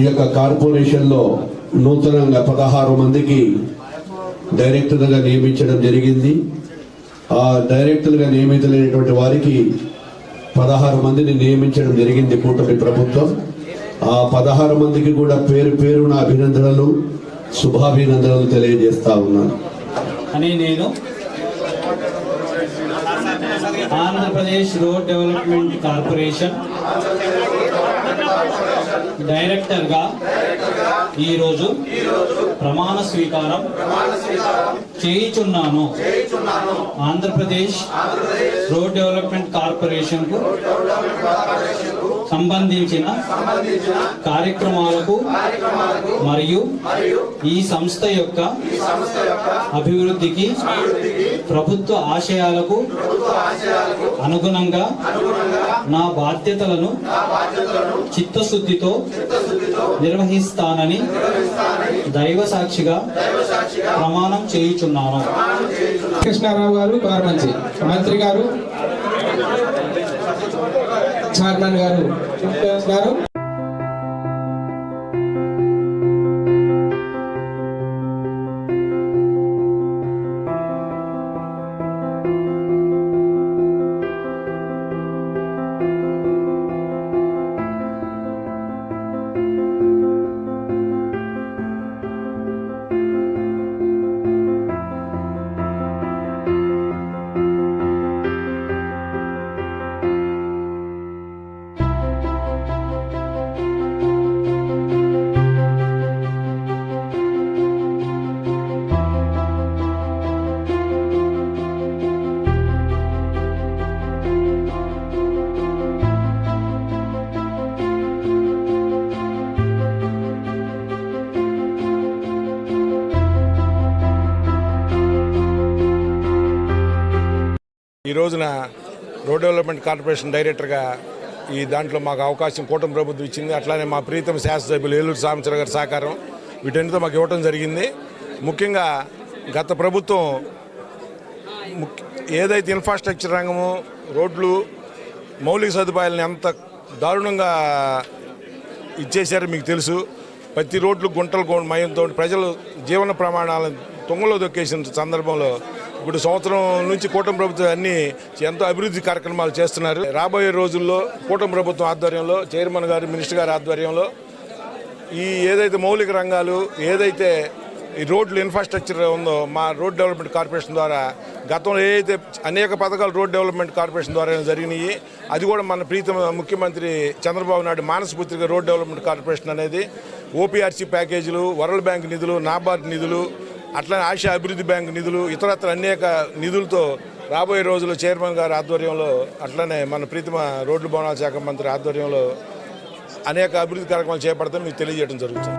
ఈ యొక్క కార్పొరేషన్లో నూతనంగా పదహారు మందికి డైరెక్టర్గా నియమించడం జరిగింది. ఆ డైరెక్టర్గా నియమితులైనటువంటి వారికి పదహారు మందిని నియమించడం జరిగింది కూటమి ప్రభుత్వం. ఆ పదహారు మందికి కూడా పేరు పేరున అభినందనలు శుభాభినందనలు తెలియజేస్తా ఉన్నాను. అని నేను ఆంధ్రప్రదేశ్ రోడ్ డెవలప్మెంట్ కార్పొరేషన్ డైరెక్టర్గా ఈరోజు ప్రమాణ స్వీకారం చేయుచున్నాను. ఆంధ్రప్రదేశ్ రోడ్ డెవలప్మెంట్ కార్పొరేషన్కు సంబంధించిన కార్యక్రమాలకు మరియు ఈ సంస్థ యొక్క అభివృద్ధికి ప్రభుత్వ ఆశయాలకు అనుగుణంగా నా బాధ్యతలను చిత్తశుద్ధితో నిర్వహిస్తానని దైవ సాక్షిగా ప్రమాణం చేయుచున్నాను. కృష్ణారావు గారు గవర్నమెంట్ మంత్రి గారు చైర్మన్ గారు. గారు. ఈ రోజున రోడ్ డెవలప్మెంట్ కార్పొరేషన్ డైరెక్టర్గా ఈ దాంట్లో మాకు అవకాశం కూటమి ప్రభుత్వం ఇచ్చింది. అట్లానే మా ప్రీతం శాసనసభ్యులు ఏలూరు సామచర గారి సహకారం వీటన్నిటితో మాకు ఇవ్వడం జరిగింది. ముఖ్యంగా గత ప్రభుత్వం ఏదైతే ఇన్ఫ్రాస్ట్రక్చర్ రంగము రోడ్లు మౌలిక సదుపాయాలను ఎంత దారుణంగా ఇచ్చేశారో మీకు తెలుసు. ప్రతి రోడ్లు గుంటలు మయంతో ప్రజలు జీవన ప్రమాణాలను తుంగలో దొక్కేసిన సందర్భంలో ఇప్పుడు సంవత్సరం నుంచి కూటమి ప్రభుత్వం అన్ని ఎంతో అభివృద్ధి కార్యక్రమాలు చేస్తున్నారు. రాబోయే రోజుల్లో కూటమి ప్రభుత్వం ఆధ్వర్యంలో చైర్మన్ గారు మినిస్టర్ గారి ఆధ్వర్యంలో ఈ ఏదైతే మౌలిక రంగాలు ఏదైతే ఈ రోడ్లు ఇన్ఫ్రాస్ట్రక్చర్ ఉందో మా రోడ్ డెవలప్మెంట్ కార్పొరేషన్ ద్వారా గతంలో ఏదైతే అనేక పథకాలు రోడ్ డెవలప్మెంట్ కార్పొరేషన్ ద్వారా జరిగినాయి అది కూడా మన ప్రీతం ముఖ్యమంత్రి చంద్రబాబు నాయుడు మానసపుత్రిక రోడ్ డెవలప్మెంట్ కార్పొరేషన్ అనేది ఓపీఆర్సీ ప్యాకేజీలు వరల్డ్ బ్యాంక్ నిధులు నాబార్డ్ నిధులు అట్లనే ఆసియా అభివృద్ధి బ్యాంక్ నిధులు ఇతరత్ర అనేక నిధులతో రాబోయే రోజుల్లో చైర్మన్ గారి ఆధ్వర్యంలో అట్లనే మన ప్రీతిమ రోడ్లు భవనాల శాఖ మంత్రి ఆధ్వర్యంలో అనేక అభివృద్ధి కార్యక్రమాలు చేపడతాం మీకు తెలియజేయడం జరుగుతుంది.